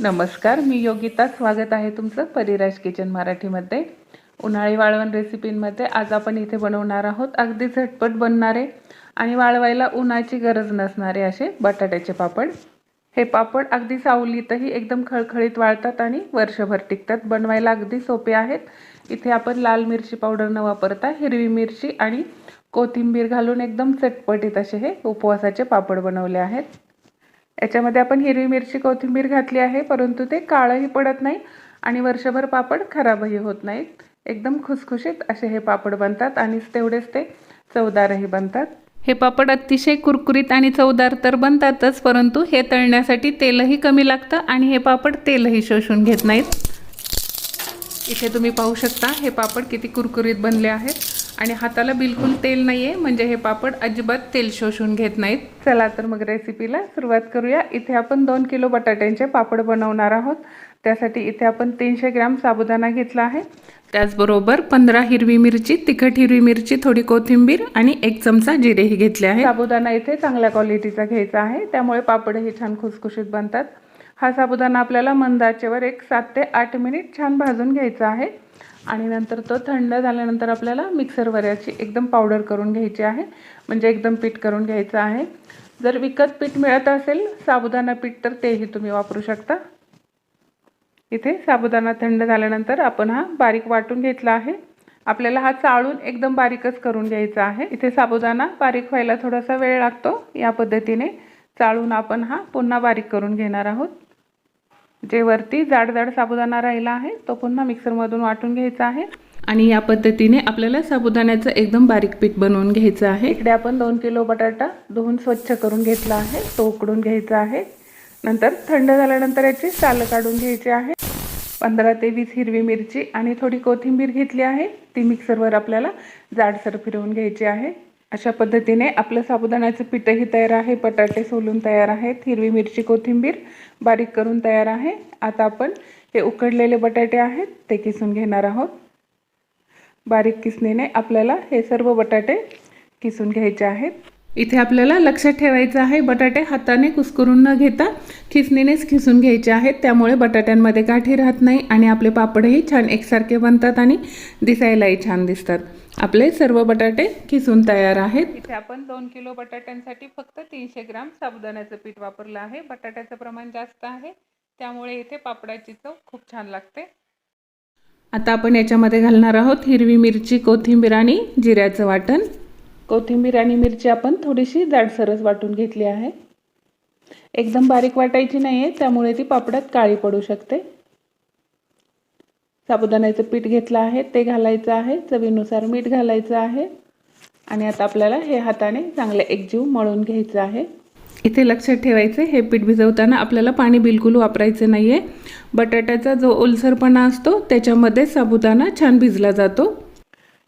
नमस्कार मी योगिता. स्वागत आहे तुमचं परिराज किचन मराठीमध्ये. उन्हाळी वाळवण रेसिपींमध्ये आज आपण इथे बनवणार आहोत अगदी झटपट बनणारे आणि वाळवायला उन्हाची गरज नसणारे असे बटाट्याचे पापड. हे पापड अगदी सावलीतही एकदम खळखळीत वाळतात आणि वर्षभर टिकतात. बनवायला अगदी सोपे आहेत. इथे आपण लाल मिरची पावडर न वापरता हिरवी मिरची आणि कोथिंबीर घालून एकदम चटपटीत असे हे उपवासाचे पापड बनवले आहेत. याच्यामध्ये आपण हिरवी मिरची कोथिंबीर घातली आहे परंतु ते काळंही पडत नाही आणि वर्षभर पापड खराबही होत नाहीत. एकदम खुसखुशीत असे हे पापड बनतात आणि तेवढेच ते चवदारही बनतात. हे पापड अतिशय कुरकुरीत आणि चवदार तर बनतातच परंतु हे तळण्यासाठी तेलही कमी लागतं आणि हे पापड तेलही शोषून घेत नाहीत. इथे तुम्ही पाहू शकता हे पापड किती कुरकुरीत बनले आहेत. आणि हाताला बिलकुल तेल नाही आहे म्हणजे हे पापड अजिबात तेल शोषून घेत नाहीत. चला तर मग रेसिपीला सुरुवात करूया. इथे आपण दोन किलो बटाट्यांचे पापड बनवणार आहोत. त्यासाठी इथे आपण तीनशे ग्रॅम साबुदाणा घेतला आहे. त्याचबरोबर पंधरा हिरवी मिरची तिखट हिरवी मिरची थोडी कोथिंबीर आणि एक चमचा जिरेही घेतले आहे साबुदाणा इथे चांगल्या क्वालिटीचा घ्यायचा आहे. त्यामुळे पापडही छान खुसखुशीत बनतात. हा साबुदाणा आपल्याला मंदाचेवर एक सात ते आठ मिनिट छान भाजून घ्यायचा आहे. आणि नंतर तो थंड झाल्यानंतर आपल्याला मिक्सरवर याची एकदम पावडर करून घ्यायची आहे. म्हणजे एकदम पीठ करून घ्यायचं आहे. जर विकत पीठ मिळत असेल साबुदाणा पीठ तर तेही तुम्ही वापरू शकता. इथे साबुदाणा थंड झाल्यानंतर आपण हा बारीक वाटून घेतला आहे. आपल्याला हा चाळून एकदम बारीकच करून घ्यायचा आहे. इथे साबुदाणा बारीक व्हायला थोडासा वेळ लागतो. या पद्धतीने चाळून आपण हा पुन्हा बारीक करून घेणार आहोत. जे वरती जाड जाड साबुदाणा राहिला आहे तो पुन्हा मिक्सरमधून वाटून घ्यायचा आहे. आणि या पद्धतीने आपल्याला साबुदाण्याचं एकदम बारीक पीठ बनवून घ्यायचं आहे. इकडे आपण दोन किलो बटाटा धुवून स्वच्छ करून घेतला आहे तो उकडून घ्यायचा आहे. नंतर थंड झाल्यानंतर याची सालं काढून घ्यायची आहे. पंधरा ते वीस हिरवी मिरची आणि थोडी कोथिंबीर घेतली आहे. ती मिक्सरवर आपल्याला जाडसर फिरवून घ्यायची आहे. अशा पद्धतीने आपलं साबुदाण्याचं पिठंही तयार आहे बटाटे सोलून तयार आहेत हिरवी मिरची कोथिंबीर बारीक करून तयार आहे. आता आपण हे उकडलेले बटाटे आहेत ते किसून घेणार आहोत. बारीक किसणीने आपल्याला हे सर्व बटाटे किसून घ्यायचे आहेत. इथे आपल्याला लक्षात ठेवायचं आहे बटाटे हाताने कुसकरून न घेता खिसणीनेच खिसून घ्यायचे आहेत. त्यामुळे बटाट्यांमध्ये गाठी राहत नाही आणि आपले पापडही छान एकसारखे बनतात आणि दिसायलाही छान दिसतात. आपले सर्व बटाटे खिसून तयार आहेत. इथे आपण दोन किलो बटाट्यांसाठी फक्त तीनशे ग्राम साबुदाण्याचं पीठ वापरलं आहे. बटाट्याचं प्रमाण जास्त आहे. त्यामुळे इथे पापडाची चव खूप छान लागते. आता आपण याच्यामध्ये घालणार आहोत हिरवी मिरची कोथिंबीर आणि जिऱ्याचं वाटण. कोथिंबीर आणि मिरची आपण थोडीशी जाडसरच वाटून घेतली आहे. एकदम बारीक वाटायची नाही आहे त्यामुळे ती पापडात काळी पडू शकते. साबुदाण्याचं पीठ घेतलं आहे ते घालायचं आहे चवीनुसार मीठ घालायचं आहे. आणि आता आपल्याला हे हाताने चांगले एकजीव मळून घ्यायचं आहे. इथे लक्षात ठेवायचं हे पीठ भिजवताना आपल्याला पाणी बिलकुल वापरायचं नाही आहे बटाट्याचा जो ओलसरपणा असतो त्याच्यामध्ये साबुदाणा छान भिजला जातो.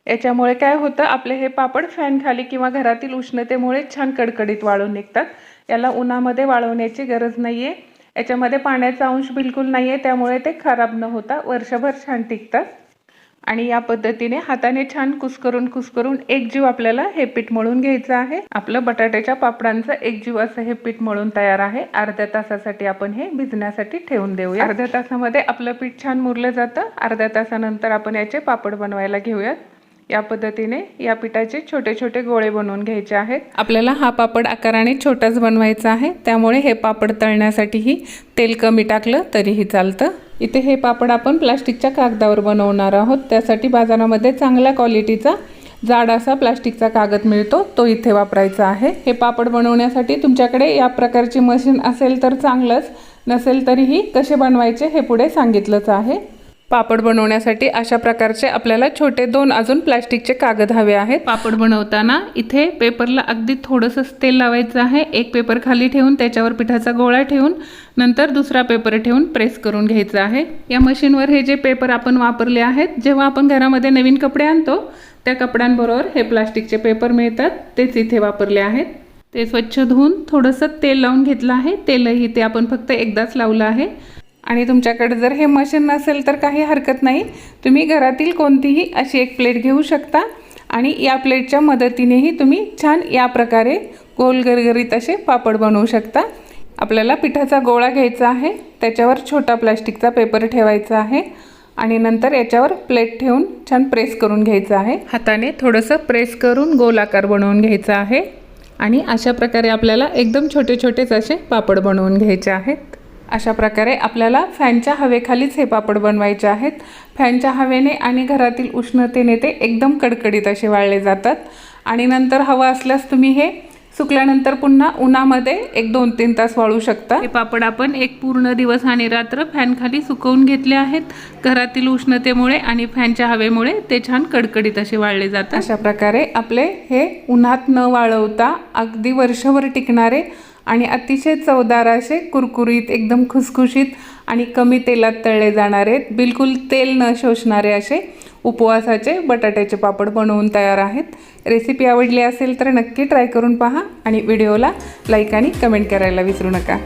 याच्यामुळे काय होतं आपले हे पापड फॅनखाली किंवा घरातील उष्णतेमुळे छान कडकडीत वाळून निघतात. याला उन्हामध्ये वाळवण्याची गरज नाही आहे याच्यामध्ये पाण्याचा अंश बिलकुल नाही आहे त्यामुळे ते खराब न होता वर्षभर छान टिकतात आणि या पद्धतीने हाताने छान कुस्करून कुस्करून एक जीव आपल्याला हे पीठ मळून घ्यायचं आहे. आपलं बटाट्याच्या पापडांचं एक जीव असं हे पीठ मळून तयार आहे. अर्ध्या तासासाठी आपण हे भिजण्यासाठी ठेवून देऊया. अर्ध्या तासामध्ये आपलं पीठ छान मुरलं जातं. अर्ध्या तासानंतर आपण याचे पापड बनवायला घेऊयात. या पद्धतीने या पिठाचे छोटे छोटे गोळे बनवून घ्यायचे आहेत. आपल्याला हा पापड आकाराने छोटाच बनवायचा आहे. त्यामुळे हे पापड तळण्यासाठीही तेल कमी टाकलं तरीही चालतं. इथे हे पापड आपण प्लास्टिकच्या कागदावर बनवणार आहोत. त्यासाठी बाजारामध्ये चांगल्या क्वालिटीचा जाड असा प्लास्टिकचा कागद मिळतो. तो इथे वापरायचा आहे. हे पापड बनवण्यासाठी तुमच्याकडे या प्रकारची मशीन असेल तर चांगलंच. नसेल तरीही कसे बनवायचे हे पुढे सांगितलंच आहे. पापड बनवण्यासाठी अशा प्रकारचे आपल्याला छोटे दोन अजून प्लास्टिकचे कागद हवे आहेत. पापड बनवताना इथे पेपरला अगदी थोडंसंच तेल लावायचं आहे. एक पेपर खाली ठेवून त्याच्यावर पिठाचा गोळा ठेवून नंतर दुसरा पेपर ठेवून प्रेस करून घ्यायचा आहे. या मशीनवर हे जे पेपर आपण वापरले आहेत जेव्हा आपण घरामध्ये नवीन कपडे आणतो त्या कपड्यांबरोबर हे प्लास्टिकचे पेपर मिळतात. तेच इथे वापरले आहेत. ते स्वच्छ धुवून थोडंसं तेल लावून घेतलं आहे. तेलही ते आपण फक्त एकदाच लावलं आहे. आणि तुमच्याकडे जर हे मशीन नसेल तर काही हरकत नाही. तुम्ही घरातील कोणतीही अशी एक प्लेट घेऊ शकता आणि या प्लेटच्या मदतीनेही तुम्ही छान या प्रकारे गोल गरगरीत असे पापड बनवू शकता. आपल्याला पिठाचा गोळा घ्यायचा आहे. त्याच्यावर छोटा प्लास्टिकचा पेपर ठेवायचा आहे आणि नंतर याच्यावर प्लेट ठेवून छान प्रेस करून घ्यायचं आहे. हाताने थोडंसं प्रेस करून गोल आकार बनवून घ्यायचा आहे आणि अशा प्रकारे आपल्याला एकदम छोटे छोटेच असे पापड बनवून घ्यायचे आहेत. अशा प्रकारे आपल्याला फॅनच्या हवेखालीच हे पापड बनवायचे आहेत. फॅनच्या हवेने आणि घरातील उष्णतेने ते एकदम कडकडीत असे वाळले जातात. आणि नंतर हवा असल्यास तुम्ही हे सुकल्यानंतर पुन्हा उन्हामध्ये एक दोन तीन तास वाळू शकता. हे पापड आपण एक पूर्ण दिवस आणि रात्र फॅनखाली सुकवून घेतले आहेत. घरातील उष्णतेमुळे आणि फॅनच्या हवेमुळे ते छान कडकडीत असे वाळले जातात. अशा प्रकारे आपले हे उन्हात न वाळवता अगदी वर्षभर टिकणारे आणि अतिशय चवदार असे कुरकुरीत एकदम खुसखुशीत आणि कमी तेलात तळले जाणारे बिलकुल तेल न शोषणारे असे उपवासाचे बटाट्याचे पापड बनवून तयार आहेत. रेसिपी आवडली असेल तर नक्की ट्राय करून पहा आणि व्हिडिओला लाईक आणि कमेंट करायला विसरू नका.